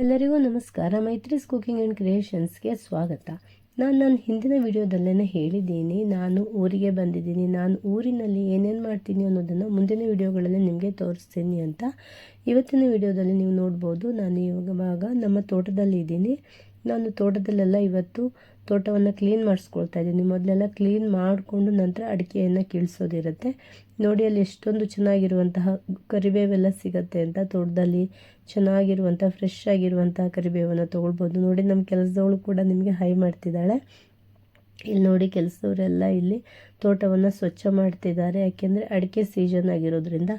ಎಲ್ಲರಿಗೂ ನಮಸ್ಕಾರ. Maitri's cooking and ಕ್ರಿಯೇಷನ್ಸ್ಗೆ ಸ್ವಾಗತ. ನಾನು ನನ್ನ ಹಿಂದಿನ ವಿಡಿಯೋದಲ್ಲೇ ಹೇಳಿದ್ದೀನಿ. ನಾನು ಊರಿಗೆ ಬಂದಿದ್ದೀನಿ. ನಾನು ಊರಿನಲ್ಲಿ ಏನೇನು ಮಾಡ್ತೀನಿ ಅನ್ನೋದನ್ನು ಮುಂದಿನ ವಿಡಿಯೋಗಳಲ್ಲಿ ನಿಮಗೆ ತೋರಿಸ್ತೀನಿ ಅಂತ. ಇವತ್ತಿನ ವಿಡಿಯೋದಲ್ಲಿ ನೀವು ನೋಡ್ಬೋದು, ನಾನು ಇವಾಗ ನಮ್ಮ ತೋಟದಲ್ಲಿ ಇದ್ದೀನಿ ನಾನು ತೋಟದಲ್ಲೆಲ್ಲ ಇವತ್ತು ತೋಟವನ್ನು ಕ್ಲೀನ್ ಮಾಡಿಸ್ಕೊಳ್ತಾ ಇದ್ದೀನಿ. ಮೊದಲೆಲ್ಲ ಕ್ಲೀನ್ ಮಾಡಿಕೊಂಡು ನಂತರ ಅಡಿಕೆಯನ್ನು ಕೀಳ್ಸೋದಿರುತ್ತೆ. ನೋಡಿ, ಅಲ್ಲಿ ಎಷ್ಟೊಂದು ಚೆನ್ನಾಗಿರುವಂತಹ ಕರಿಬೇವೆಲ್ಲ ಸಿಗುತ್ತೆ ಅಂತ. ತೋಟದಲ್ಲಿ ಚೆನ್ನಾಗಿರುವಂಥ ಫ್ರೆಶ್ ಆಗಿರುವಂತಹ ಕರಿಬೇವನ್ನು ತೊಗೊಳ್ಬೋದು. ನೋಡಿ, ನಮ್ಮ ಕೆಲಸದವಳು ಕೂಡ ನಿಮಗೆ ಹೈ ಮಾಡ್ತಿದ್ದಾಳೆ. ಇಲ್ಲಿ ನೋಡಿ, ಕೆಲಸದವರೆಲ್ಲ ಇಲ್ಲಿ ತೋಟವನ್ನು ಸ್ವಚ್ಛ ಮಾಡ್ತಿದ್ದಾರೆ. ಯಾಕೆಂದರೆ ಅಡಿಕೆ ಸೀಸನ್ ಆಗಿರೋದ್ರಿಂದ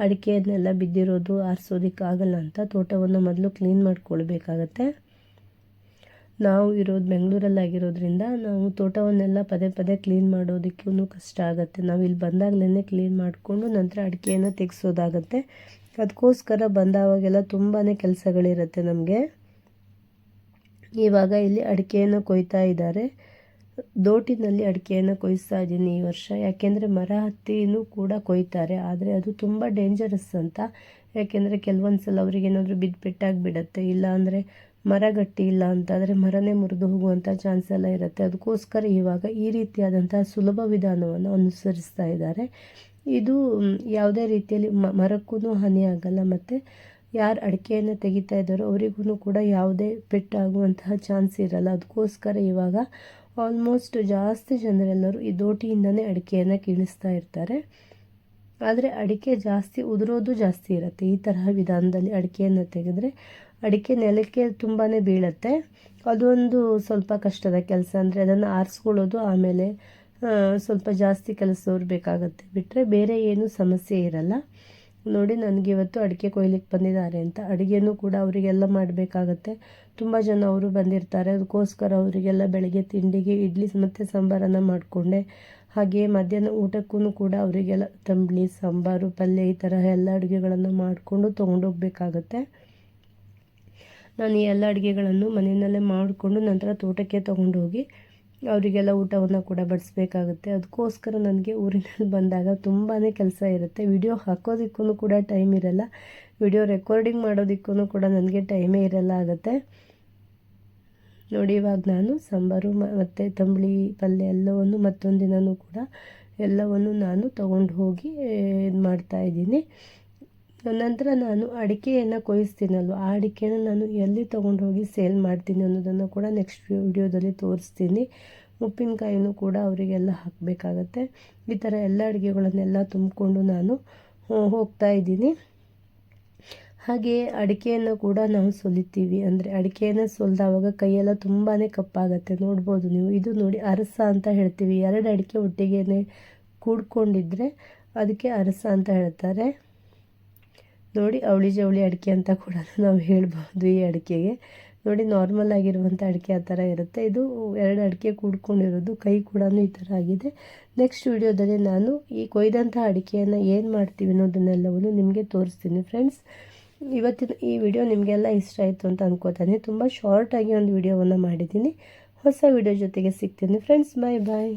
ಅಡಿಕೆಯನ್ನೆಲ್ಲ ಬಿದ್ದಿರೋದು, ಆರಿಸೋದಕ್ಕಾಗಲ್ಲ ಅಂತ ತೋಟವನ್ನು ಮೊದಲು ಕ್ಲೀನ್ ಮಾಡ್ಕೊಳ್ಬೇಕಾಗತ್ತೆ. ನಾವು ಇರೋದು ಬೆಂಗಳೂರಲ್ಲಿ ಆಗಿರೋದ್ರಿಂದ ನಾವು ತೋಟವನ್ನೆಲ್ಲ ಪದೇ ಪದೇ ಕ್ಲೀನ್ ಮಾಡೋದಕ್ಕೂ ಕಷ್ಟ ಆಗುತ್ತೆ. ನಾವು ಇಲ್ಲಿ ಬಂದಾಗಲೇ ಕ್ಲೀನ್ ಮಾಡಿಕೊಂಡು ನಂತರ ಅಡಿಕೆಯನ್ನು ತೆಗೆಸೋದಾಗತ್ತೆ. ಅದಕ್ಕೋಸ್ಕರ ಬಂದಾವಾಗೆಲ್ಲ ತುಂಬಾ ಕೆಲಸಗಳಿರುತ್ತೆ ನಮಗೆ. ಇವಾಗ ಇಲ್ಲಿ ಅಡಿಕೆಯನ್ನು ಕೊಯ್ತಾ ಇದ್ದಾರೆ. ದೋಟಿನಲ್ಲಿ ಅಡಿಕೆಯನ್ನು ಕೊಯ್ಸ್ತಾ ಇದ್ದೀನಿ ಈ ವರ್ಷ. ಯಾಕೆಂದರೆ ಮರ ಹತ್ತಿನೂ ಕೂಡ ಕೊಯ್ತಾರೆ. ಆದರೆ ಅದು ತುಂಬ ಡೇಂಜರಸ್ ಅಂತ. ಯಾಕೆಂದರೆ ಕೆಲವೊಂದು ಸಲ ಅವ್ರಿಗೆ ಏನಾದರೂ ಬಿದ್ದು ಪೆಟ್ಟಾಗಿಬಿಡತ್ತೆ ಇಲ್ಲ ಅಂದರೆ ಮರ ಗಟ್ಟಿ ಇಲ್ಲ ಅಂತಾದರೆ ಮರನೇ ಮುರಿದು ಹೋಗುವಂಥ ಚಾನ್ಸ್ ಎಲ್ಲ ಇರುತ್ತೆ. ಅದಕ್ಕೋಸ್ಕರ ಇವಾಗ ಈ ರೀತಿಯಾದಂತಹ ಸುಲಭ ವಿಧಾನವನ್ನು ಅನುಸರಿಸ್ತಾ ಇದ್ದಾರೆ. ಇದು ಯಾವುದೇ ರೀತಿಯಲ್ಲಿ ಮರಕ್ಕೂ ಹಾನಿ ಆಗಲ್ಲ, ಮತ್ತು ಯಾರು ಅಡಿಕೆಯನ್ನು ತೆಗಿತಾ ಇದ್ದಾರೋ ಅವರಿಗೂ ಕೂಡ ಯಾವುದೇ ಪೆಟ್ಟಾಗುವಂತಹ ಚಾನ್ಸ್ ಇರಲ್ಲ. ಅದಕ್ಕೋಸ್ಕರ ಇವಾಗ ಆಲ್ಮೋಸ್ಟ್ ಜಾಸ್ತಿ ಜನರೆಲ್ಲರೂ ಈ ದೋಟಿಯಿಂದನೇ ಅಡಿಕೆಯನ್ನು ಕೀಳಿಸ್ತಾ ಇರ್ತಾರೆ. ಆದರೆ ಅಡಿಕೆ ಜಾಸ್ತಿ ಉದುರೋದು ಜಾಸ್ತಿ ಇರುತ್ತೆ. ಈ ತರಹ ವಿಧಾನದಲ್ಲಿ ಅಡಿಕೆಯನ್ನು ತೆಗೆದರೆ ಅಡಿಕೆ ನೆಲಕ್ಕೆ ತುಂಬಾ ಬೀಳುತ್ತೆ. ಅದೊಂದು ಸ್ವಲ್ಪ ಕಷ್ಟದ ಕೆಲಸ ಅಂದರೆ ಅದನ್ನು ಆರಿಸ್ಕೊಳ್ಳೋದು, ಆಮೇಲೆ ಸ್ವಲ್ಪ ಜಾಸ್ತಿ ಕೆಲಸದವ್ರು ಬೇಕಾಗುತ್ತೆ ಬಿಟ್ಟರೆ ಬೇರೆ ಏನೂ ಸಮಸ್ಯೆ ಇರಲ್ಲ. ನೋಡಿ, ನನಗೆ ಇವತ್ತು ಅಡಿಕೆ ಕೊಯ್ಲಿಕ್ಕೆ ಬಂದಿದ್ದಾರೆ ಅಂತ. ಅಡುಗೆನೂ ಕೂಡ ಅವರಿಗೆಲ್ಲ ಮಾಡಬೇಕಾಗತ್ತೆ. ತುಂಬ ಜನ ಅವರು ಬಂದಿರ್ತಾರೆ. ಅದಕ್ಕೋಸ್ಕರ ಅವರಿಗೆಲ್ಲ ಬೆಳಗ್ಗೆ ತಿಂಡಿಗೆ, ಇಡ್ಲಿ ಮತ್ತು ಸಾಂಬಾರನ್ನು ಮಾಡಿಕೊಂಡೆ. ಹಾಗೆ ಮಧ್ಯಾಹ್ನ ಊಟಕ್ಕೂ ಕೂಡ ಅವರಿಗೆಲ್ಲ ತಂಬಳಿ, ಸಾಂಬಾರು, ಪಲ್ಯ ಈ ಥರ ಎಲ್ಲ ಅಡುಗೆಗಳನ್ನು ಮಾಡಿಕೊಂಡು ತೊಗೊಂಡೋಗ್ಬೇಕಾಗತ್ತೆ. ನಾನು ಈ ಎಲ್ಲ ಅಡುಗೆಗಳನ್ನು ಮನೆಯಲ್ಲೇ ಮಾಡಿಕೊಂಡು ನಂತರ ತೋಟಕ್ಕೆ ತೊಗೊಂಡೋಗಿ ಅವರಿಗೆಲ್ಲ ಊಟವನ್ನು ಕೂಡ ಬಡಿಸ್ಬೇಕಾಗುತ್ತೆ. ಅದಕ್ಕೋಸ್ಕರ ನನಗೆ ಊರಿನಲ್ಲಿ ಬಂದಾಗ ತುಂಬಾ ಕೆಲಸ ಇರುತ್ತೆ. ವಿಡಿಯೋ ಹಾಕೋದಕ್ಕೂ ಕೂಡ ಟೈಮ್ ಇರಲ್ಲ. ವಿಡಿಯೋ ರೆಕಾರ್ಡಿಂಗ್ ಮಾಡೋದಕ್ಕೂ ಕೂಡ ನನಗೆ ಟೈಮೇ ಇರಲ್ಲ ಆಗುತ್ತೆ. ನೋಡಿ, ಇವಾಗ ನಾನು ಸಾಂಬಾರು ಮತ್ತು ತಂಬಳಿ ಪಲ್ಯ ಎಲ್ಲವನ್ನು ಮತ್ತೊಂದು ದಿನವೂ ಕೂಡ ಎಲ್ಲವನ್ನು ನಾನು ತಗೊಂಡು ಹೋಗಿ, ಇದು ಮಾಡ್ತಾಯಿದ್ದೀನಿ ನಂತರ ನಾನು ಅಡಿಕೆಯನ್ನು ಕೊಯ್ಸ್ತೀನಲ್ವ, ಆ ಅಡಿಕೆನ ನಾನು ಎಲ್ಲಿ ತೊಗೊಂಡು ಹೋಗಿ ಸೇಲ್ ಮಾಡ್ತೀನಿ ಅನ್ನೋದನ್ನು ಕೂಡ ನೆಕ್ಸ್ಟ್ ವಿಡಿಯೋದಲ್ಲಿ ತೋರಿಸ್ತೀನಿ. ಉಪ್ಪಿನಕಾಯಿನೂ ಕೂಡ ಅವರಿಗೆಲ್ಲ ಹಾಕಬೇಕಾಗತ್ತೆ. ಈ ಥರ ಎಲ್ಲ ಅಡುಗೆಗಳನ್ನೆಲ್ಲ ತುಂಬಿಕೊಂಡು ನಾನು ಹೋಗ್ತಾ ಇದ್ದೀನಿ. ಹಾಗೆ ಅಡಿಕೆಯನ್ನು ಕೂಡ ನಾವು ಸುಲಿತೀವಿ. ಅಂದರೆ ಅಡಿಕೆಯನ್ನು ಸುಲಿದಾವಾಗ ಕೈಯೆಲ್ಲ ತುಂಬಾ ಕಪ್ಪಾಗತ್ತೆ. ನೋಡ್ಬೋದು ನೀವು. ಇದು ನೋಡಿ ಅರಸ ಅಂತ ಹೇಳ್ತೀವಿ. ಎರಡು ಅಡಿಕೆ ಒಟ್ಟಿಗೆ ಕೂಡ್ಕೊಂಡಿದ್ರೆ ಅದಕ್ಕೆ ಅರಸ ಅಂತ ಹೇಳ್ತಾರೆ. ನೋಡಿ, ಅವಳಿ ಜವಳಿ ಅಡಿಕೆ ಅಂತ ಕೂಡ ನಾವು ಹೇಳ್ಬೋದು ಈ ಅಡಿಕೆಗೆ. ನೋಡಿ ನಾರ್ಮಲ್ ಆಗಿರುವಂಥ ಅಡಿಕೆ ಆ ಥರ ಇರುತ್ತೆ. ಇದು ಎರಡು ಅಡಿಕೆ ಕೂಡ್ಕೊಂಡಿರೋದು. ಕೈ ಕೂಡ ಈ ಥರ ಆಗಿದೆ. ನೆಕ್ಸ್ಟ್ ವಿಡಿಯೋದಲ್ಲಿ ನಾನು ಈ ಕೊಯ್ದಂಥ ಅಡಿಕೆಯನ್ನು ಏನು ಮಾಡ್ತೀವಿ ಅನ್ನೋದನ್ನೆಲ್ಲವನ್ನು ನಿಮಗೆ ತೋರಿಸ್ತೀನಿ ಫ್ರೆಂಡ್ಸ್ ಇವತ್ತಿನ ಈ ವಿಡಿಯೋ ನಿಮಗೆಲ್ಲ ಇಷ್ಟ ಆಯಿತು ಅಂತ ಅನ್ಕೋತಾನೆ. ತುಂಬ ಶಾರ್ಟಾಗಿ ಒಂದು ವಿಡಿಯೋವನ್ನು ಮಾಡಿದ್ದೀನಿ. ಹೊಸ ವಿಡಿಯೋ ಜೊತೆಗೆ ಸಿಗ್ತೀನಿ. ಫ್ರೆಂಡ್ಸ್ ಬಾಯ್ ಬಾಯ್